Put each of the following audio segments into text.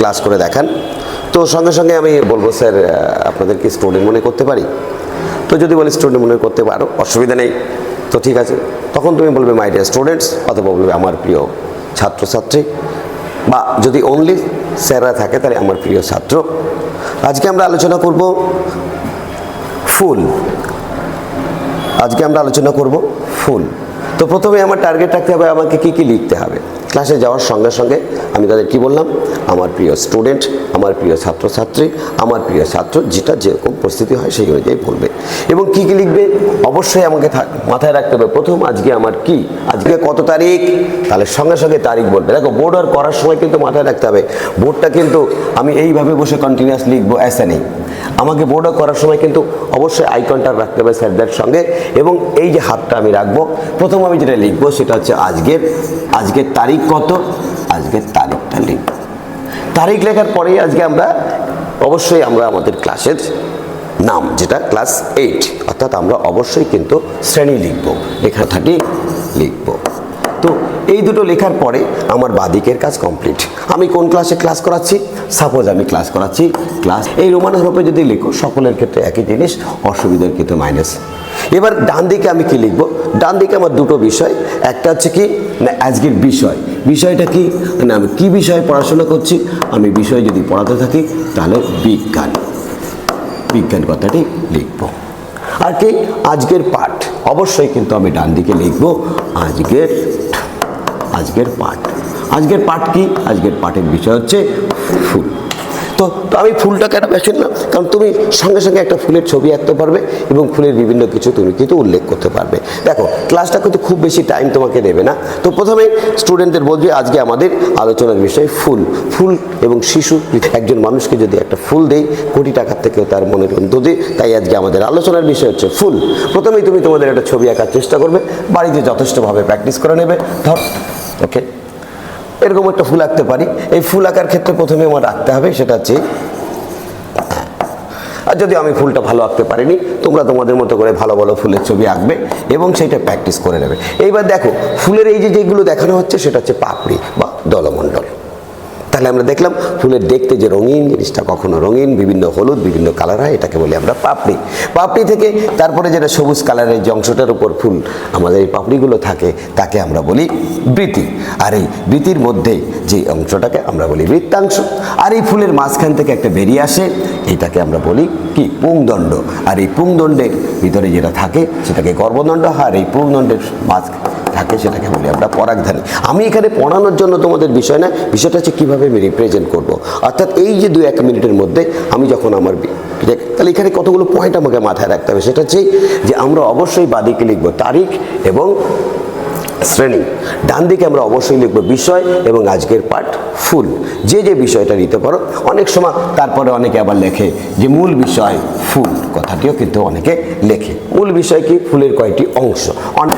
Class করে দেখান। তো সঙ্গে সঙ্গে আমি বলব, স্যার আপনাদেরকে স্টুডেন্ট মনে করতে পারি? তো যদি বলি স্টুডেন্ট মনে করতে পারো, অসুবিধা নেই। তো ঠিক আছে, তখন তুমি বলবে মাই ডিয়ার স্টুডেন্টস অথবা বলবে, আমার প্রিয় ছাত্রছাত্রী। বা যদি অনলি স্যাররা থাকে, তাহলে আমার প্রিয় ছাত্র। আজকে আমরা আলোচনা করব ফুল। আজকে আমরা আলোচনা করব ফুল। তো প্রথমে আমার টার্গেট রাখতে হবে, আমাকে কি কি লিখতে হবে? ক্লাসে যাওয়ার সঙ্গে সঙ্গে আমি তাদের কি বললাম? আমার প্রিয় স্টুডেন্ট, আমার প্রিয় ছাত্রছাত্রী, আমার প্রিয় ছাত্র, যেটা যেরকম পরিস্থিতি হয় সেই অনুযায়ী বলবে। এবং কি কি লিখবে? অবশ্যই আমাকে মাথায় রাখতে হবে। প্রথম, আজকে আমার কি? আজকে কত তারিখ? তাহলে সঙ্গে সঙ্গে তারিখ বলবে। দেখো বোর্ড আর করার সময় কিন্তু মাথায় রাখতে হবে। বোর্ডটা কিন্তু আমি এইভাবে বসে কন্টিনিউয়াস লিখব অ্যাসা নেই। আমাকে বোর্ডও করার সময় কিন্তু অবশ্যই আই কন্ট্যাক্ট রাখতে হবে স্যারদের সঙ্গে। এবং এই যে হাতটা আমি রাখব, প্রথম আমি যেটা লিখব সেটা হচ্ছে আজকের আজকের তারিখ কত? আজকের তারিখটা লিখব। তারিখ লেখার পরেই আজকে আমরা অবশ্যই আমরা আমাদের ক্লাসের নাম, যেটা ক্লাস এইট, অর্থাৎ আমরা অবশ্যই কিন্তু শ্রেণি লিখব লেখা থাকি লিখব। তো এই দুটো লেখার পরে আমার বাদিকের কাজ কমপ্লিট আমি কোন ক্লাসে ক্লাস করাচ্ছি? সাপোজ আমি ক্লাস করাচ্ছি ক্লাস এই রোমান হরফে যদি লিখো, সকলের ক্ষেত্রে একই জিনিস, অসুবিধার ক্ষেত্রে মাইনাস এবার ডান দিকে আমি কি লিখব? ডান দিকে আমার দুটো বিষয়, একটা হচ্ছে কি না, আজকের বিষয়। বিষয়টা কি? না, আমি কী বিষয়ে পড়াশোনা করছি? আমি বিষয় যদি পড়াতে থাকি, তাহলে বিজ্ঞান। বিজ্ঞান কথাটি লিখব। আর কি? আজকের পাঠ। অবশ্যই কিন্তু আমি ডান দিকে লিখব, আজকের আজকের পাঠ। আজকের পাঠ কি? আজকের পাঠের বিষয় হচ্ছে ফুল। তো আমি ফুলটা কেন বেছে নিলাম? কারণ তুমি সঙ্গে সঙ্গে একটা ফুলের ছবি আঁকতে পারবে এবং ফুলের বিভিন্ন কিছু তুমি কিন্তু উল্লেখ করতে পারবে। দেখো ক্লাসটা কিন্তু খুব বেশি টাইম তোমাকে দেবে না। তো প্রথমে স্টুডেন্টদের বলবে, আজকে আমাদের আলোচনার বিষয় ফুল। ফুল এবং শিশু, একজন মানুষকে যদি একটা ফুল দেই, কোটি টাকার থেকেও তার মনের অন্তদে তাই আজকে আমাদের আলোচনার বিষয় হচ্ছে ফুল। প্রথমেই তুমি তোমাদের একটা ছবি আঁকার চেষ্টা করবে, বাড়িতে যথেষ্টভাবে প্র্যাকটিস করে নেবে। ধর ওকে এরকম একটা ফুল আঁকতে পারি। এই ফুল আঁকার ক্ষেত্রে প্রথমে আমার আঁকতে হবে সেটা হচ্ছে আর যদি আমি ফুলটা ভালো আঁকতে পারিনি, তোমরা তোমাদের মতো করে ভালো ভালো ফুলের ছবি আঁকবে এবং সেইটা প্র্যাকটিস করে নেবে। এইবার দেখো, ফুলের এই যে যেগুলো দেখানো হচ্ছে, সেটা হচ্ছে পাপড়ি বা তাহলে আমরা দেখলাম, ফুলের দেখতে যে রঙিন, জিনিসটা কখনো রঙিন, বিভিন্ন হলুদ, বিভিন্ন কালার হয়, এটাকে বলি আমরা পাপড়ি। পাপড়ি থেকে তারপরে যেটা সবুজ কালারের যে অংশটার উপর ফুল আমাদের এই পাপড়িগুলো থাকে, তাকে আমরা বলি বৃতি আর এই বৃতির মধ্যে যে অংশটাকে আমরা বলি বৃত্তাংশ। আর এই ফুলের মাঝখান থেকে একটা বেরিয়ে আসে, এটাকে আমরা বলি কি? পুংদণ্ড। আর এই পুংদণ্ডের ভিতরে যেটা থাকে, সেটাকে গর্ভদণ্ড আর এই পুংদণ্ডের মাঝ থাকে সেটাকে বলি আমরা পরাগধানী। আমি এখানে পড়ানোর জন্য তোমাদের বিষয় না, বিষয়টা হচ্ছে কীভাবে আমি রিপ্রেজেন্ট করব। অর্থাৎ এই যে দু এক মিনিটের মধ্যে আমি যখন আমার তাহলে এখানে কতগুলো পয়েন্ট আমাকে মাথায় রাখতে হবে? সেটা হচ্ছে যে আমরা অবশ্যই বাদিকে লিখব তারিখ এবং শ্রেণি। ডান দিকে আমরা অবশ্যই লিখব বিষয় এবং আজকের পাঠ ফুল। যে যে বিষয়টা নিতে পারো, অনেক সময় তারপরে অনেকে আবার লেখে যে মূল বিষয় ফুল। কথাটিও কিন্তু অনেকে লেখে। মূল বিষয় কি? ফুলের কয়েকটি অংশ?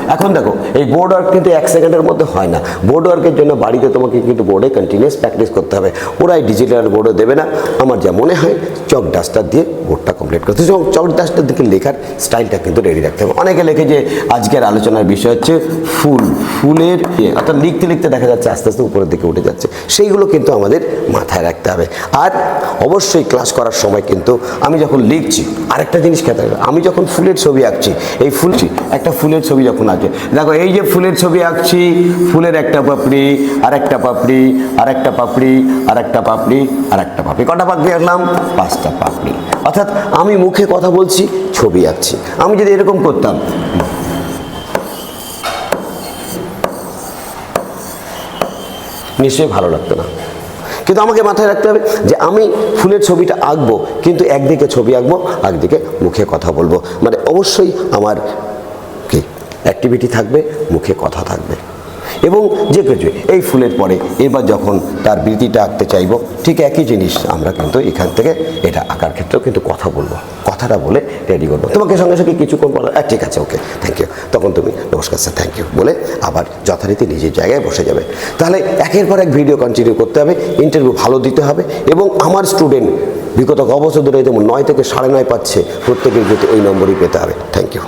এখন দেখো, এই বোর্ড ওয়ার্ক কিন্তু এক সেকেন্ডের মধ্যে হয় না। বোর্ড ওয়ার্কের জন্য বাড়িতে তোমাকে কিন্তু বোর্ডে কন্টিনিউস প্র্যাকটিস করতে হবে। ওরাই ডিজিটাল বোর্ডও দেবে না। আমার যা মনে হয় চক ডাস্টার দিয়ে বোর্ডটা কমপ্লিট করতে। এবং চক ডাস্টার দিকে লেখার স্টাইলটা কিন্তু রেডি রাখতে হবে। অনেকে লেখে যে আজকের আলোচনার বিষয় হচ্ছে ফুল। ফুলের ইয়ে, অর্থাৎ লিখতে লিখতে দেখা যাচ্ছে আস্তে আস্তে উপরের দিকে উঠে যাচ্ছে। সেইগুলো কিন্তু আমাদের মাথায় রাখতে হবে। আর অবশ্যই ক্লাস করার সময় কিন্তু আমি যখন লিখছি আরেকটা জিনিস খেতে হবে আমি যখন ফুলের ছবি আঁকছি এই ফুলছি একটা ফুলের ছবি যখন আছে দেখো এই যে ফুলের ছবি আঁকছি ফুলের একটা পাপড়ি আর একটা পাপড়ি আর একটা পাপড়ি আর একটা পাপড়ি আর একটা পাপড়ি। কটা পাপড়ি আঁকলাম? পাঁচটা পাপড়ি। অর্থাৎ আমি মুখে কথা বলছি ছবি আঁকছি। আমি যদি এরকম করতাম নিশ্চয়ই ভালো লাগতো না। কিন্তু আমাকে মাথায় রাখতে হবে যে আমি ফুলের ছবিটা আঁকবো কিন্তু একদিকে ছবি আঁকবো একদিকে মুখে কথা বলব। মানে অবশ্যই আমার কি অ্যাক্টিভিটি থাকবে মুখে কথা থাকবে। এবং যে কিছু এই ফুলের পরে এবার যখন তার বৃত্তিটা আঁকতে চাইব ঠিক একই জিনিস আমরা কিন্তু এখান থেকে এটা আঁকার ক্ষেত্রেও কিন্তু কথা বলব। কথাটা বলে রেডি করব। তোমাকে সঙ্গে সঙ্গে কিছু করব "আহ, ঠিক আছে ওকে থ্যাংক ইউ তখন তুমি নমস্কার স্যার থ্যাংক ইউ বলে আবার যথারীতি নিজের জায়গায় বসে যাবে। তাহলে একের পর এক ভিডিও কন্টিনিউ করতে হবে ইন্টারভিউ ভালো দিতে হবে এবং আমার স্টুডেন্ট বিগত কবছর ধরে যেমন নয় থেকে সাড়ে নয় পাচ্ছে, প্রত্যেকের প্রতি ওই নম্বরই পেতে হবে। Thank you